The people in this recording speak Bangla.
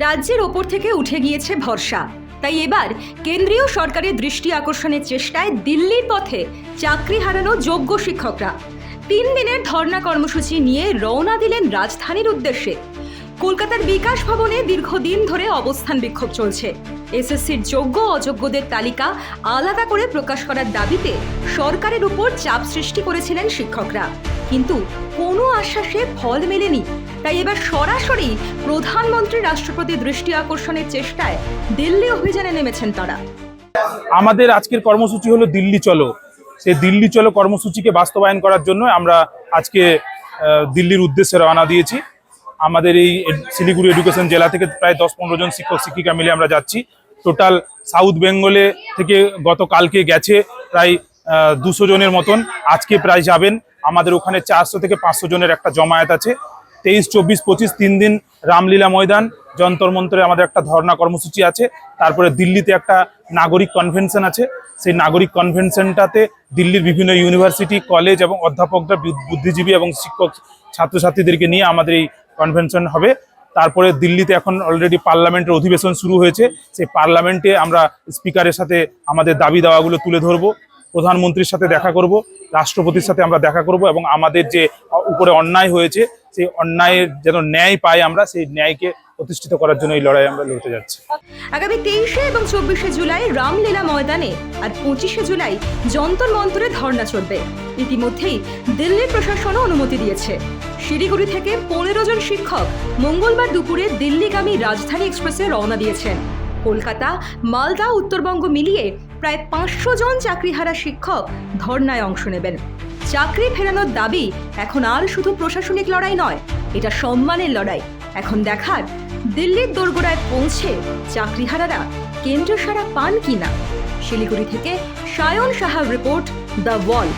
রাজ্যের ওপর থেকে উঠে গিয়েছে ভরসা। তাই এবার কেন্দ্রীয় সরকারের দৃষ্টি আকর্ষণের চেষ্টায় দিল্লির পথে চাকরি হারানো যোগ্য শিক্ষকরা। তিন দিনের ধর্ণা কর্মসূচি নিয়ে রওনা দিলেন রাজধানীর উদ্দেশ্যে। কলকাতার বিকাশ ভবনে দীর্ঘদিন ধরে অবস্থান বিক্ষোভ চলছে। এসএসসির যোগ্য অযোগ্যদের তালিকা আলাদা করে প্রকাশ করার দাবিতে সরকারের উপর চাপ সৃষ্টি করেছিলেন শিক্ষকরা। কিন্তু কোনো আশ্বাসে ফল মেলেনি। তাই এবার সরাসরি প্রধানমন্ত্রী রাষ্ট্রপতির দৃষ্টি আকর্ষণের চেষ্টায় দিল্লি অভিযানে নেমেছেন তারা। আমাদের আজকের কর্মসূচি হলো দিল্লি চলো। সেই দিল্লি চলো কর্মসূচিকে বাস্তবায়ন করার জন্য আমরা আজকে দিল্লির উদ্দেশ্যে রওনা দিয়েছি। আমাদের এই শিলিগুড়ি এডুকেশন জেলা থেকে প্রায় দশ পনেরো জন শিক্ষক, শিক্ষিকা মিলে আমরা যাচ্ছি। টোটাল সাউথ বেঙ্গলে থেকে গতকালকে গেছে প্রায় দুশো জনের মতন। আজকে প্রায় যাবেন। আমাদের ওখানে চারশো থেকে পাঁচশো জনের একটা জমায়েত আছে। তেইশ, চব্বিশ, পঁচিশ, তিন দিন রামলীলা ময়দান, যন্তর মন্ত্রে আমাদের একটা ধর্ণা কর্মসূচি আছে, তারপরে দিল্লিতে একটা নাগরিক কনভেনশন আছে, সেই নাগরিক কনভেনশনটাতে দিল্লির বিভিন্ন ইউনিভার্সিটি কলেজ এবং অধ্যাপকরা বুদ্ধিজীবী এবং শিক্ষক ছাত্রছাত্রীদেরকে নিয়ে আমাদের এই কনভেনশন হবে। তারপরে দিল্লিতে এখন অলরেডি পার্লামেন্টের অধিবেশন শুরু হয়েছে, সেই পার্লামেন্টে আমরা স্পিকারের সাথে আমাদের দাবি দাওয়াগুলো তুলে ধরবো। প্রধানমন্ত্রীর সাথে দেখা করব, রাষ্ট্রপতির সাথে আমরা দেখা করব এবং আমাদের যে উপরে অন্যায় হয়েছে, সেই অন্যায়ের যেন ন্যায় পাই আমরা, সেই ন্যায়কে প্রতিষ্ঠিত করার জন্য এই লড়াই আমরা লড়তে যাচ্ছি। আগামী তেইশে এবং চব্বিশে জুলাই রামলীলা ময়দানে আর পঁচিশে জুলাই যন্তর মন্তরে ধর্ণা চলবে। ইতিমধ্যেই দিল্লির প্রশাসনও অনুমতি দিয়েছে। শিলিগুড়ি থেকে পনেরো জন শিক্ষক মঙ্গলবার দুপুরে দিল্লিগামী রাজধানী এক্সপ্রেসে রওনা দিয়েছেন। কলকাতা, মালদা, উত্তরবঙ্গ মিলিয়ে প্রায় পাঁচশো জন চাকরিহারা শিক্ষক ধর্নায় অংশ নেবেন। চাকরি ফেরানোর দাবি এখন আর শুধু প্রশাসনিক লড়াই নয়, এটা সম্মানের লড়াই। এখন দেখার, দিল্লির দোরগোড়ায় পৌঁছে চাকরিহারারা কেন্দ্র সারা পান কিনা? শিলিগুড়ি থেকে সায়ন সাহার রিপোর্ট দ্য ওয়াল।